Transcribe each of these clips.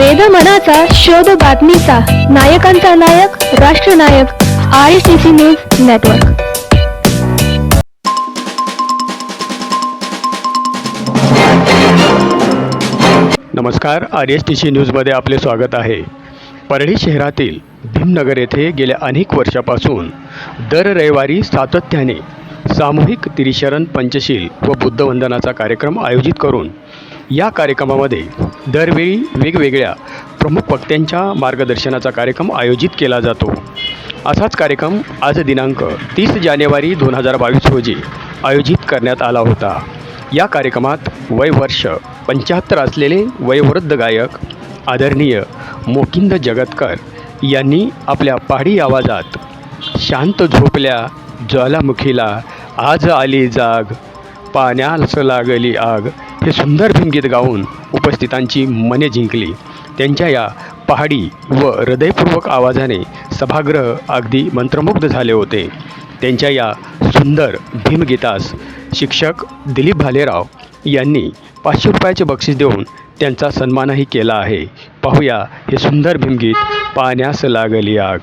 वेद मनाचा शोध बातमीचा. नायकांचा नायक राष्ट्रनायक I C C news network नमस्कार आर एस टी सी न्यूजमध्ये आपले स्वागत आहे. परळी शहरातील भीमनगर येथे गेल्या अनेक वर्षापासून दर रविवारी सातत्याने सामूहिक त्रिशरण पंचशील व बुद्धवंदनाचा कार्यक्रम आयोजित करून या कार्यक्रमामध्ये दरवेळी वेगवेगळ्या प्रमुख वक्त्यांच्या मार्गदर्शनाचा कार्यक्रम आयोजित केला जातो. असाच कार्यक्रम आज दिनांक तीस जानेवारी दोन हजार बावीस रोजी आयोजित करण्यात आला होता. या कार्यक्रमात वय वर्ष पंच्याहत्तर असलेले वयोवृद्ध गायक आदरणीय मोकिंद जगतकर यांनी आपल्या पहाडी आवाजात शांत झोपल्या ज्वालामुखीला आज आली जाग पाण्यास लागली आग हे सुंदर भीमगीत गाऊन उपस्थितांची मने जिंकली. त्यांच्या या पहाडी व हृदयपूर्वक आवाजाने सभागृह अगदी मंत्रमुग्ध झाले होते. त्यांच्या या सुंदर भीमगीतास शिक्षक दिलीप भालेराव यांनी पाचशे रुपयाचे बक्षीस देऊन त्यांचा सन्मानही केला आहे. पाहूया हे सुंदर भीमगीत पाण्यास लागली आग.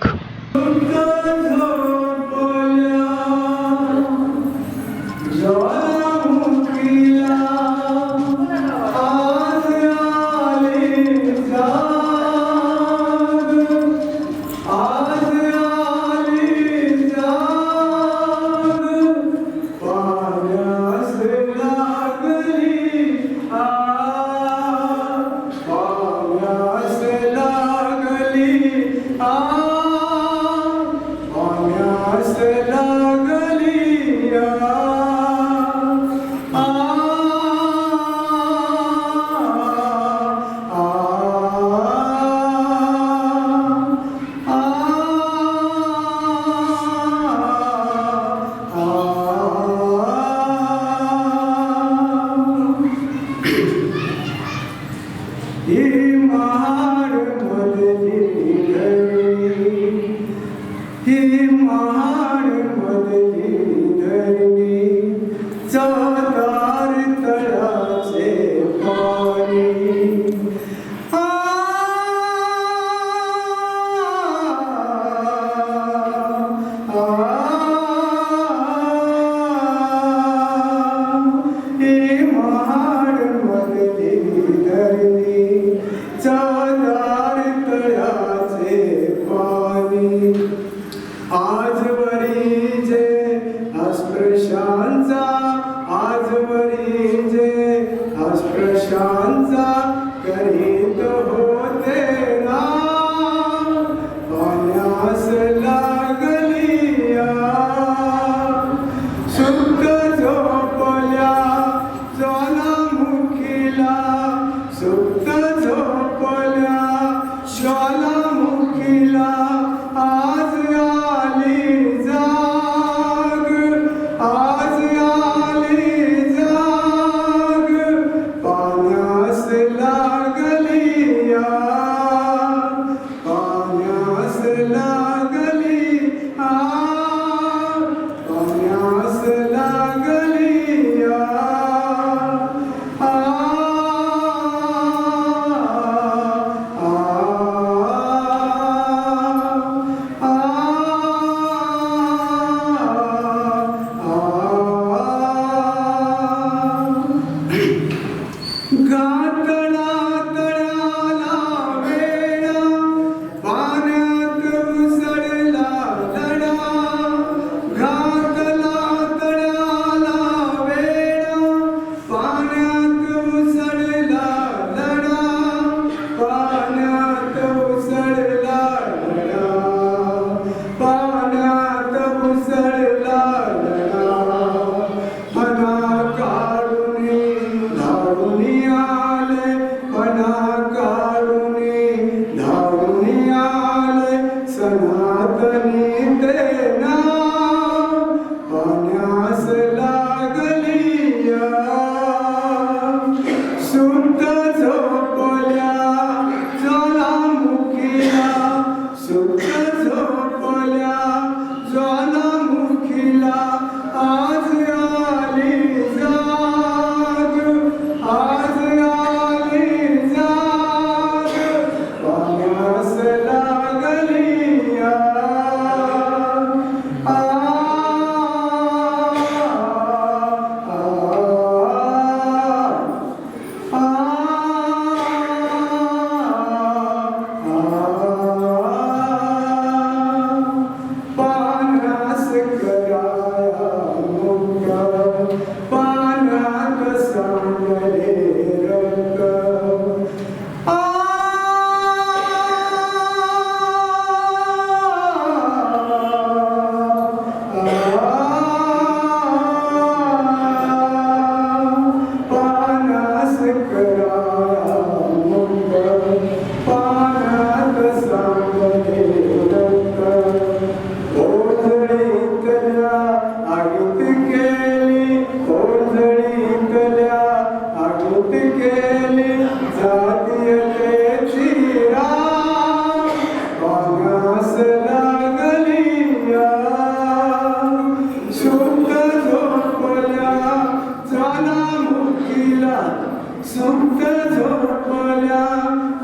सुख झोपल्या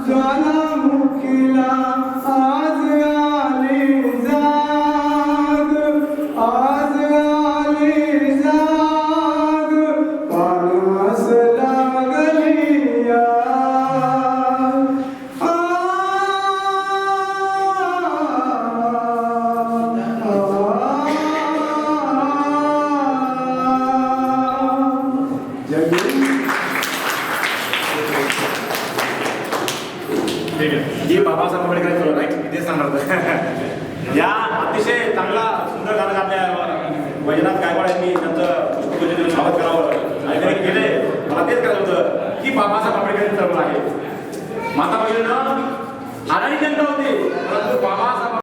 ज्वाला मुखीला बाबासाहेब आंबेडकर केलं नाही तेच सांगणार होतं. या अतिशय चांगला सुंदर गाणं आपल्या वैजनाथ गायकवाड यांनी त्यांचं पुष्पपूजन स्वागत करावं. आणि त्यांनी केले मला तेच करायचं होतं की बाबासाहेब आंबेडकर चळवळ आहे. माता बहिणीनं अडाणी जनता होती परंतु बाबासाहेब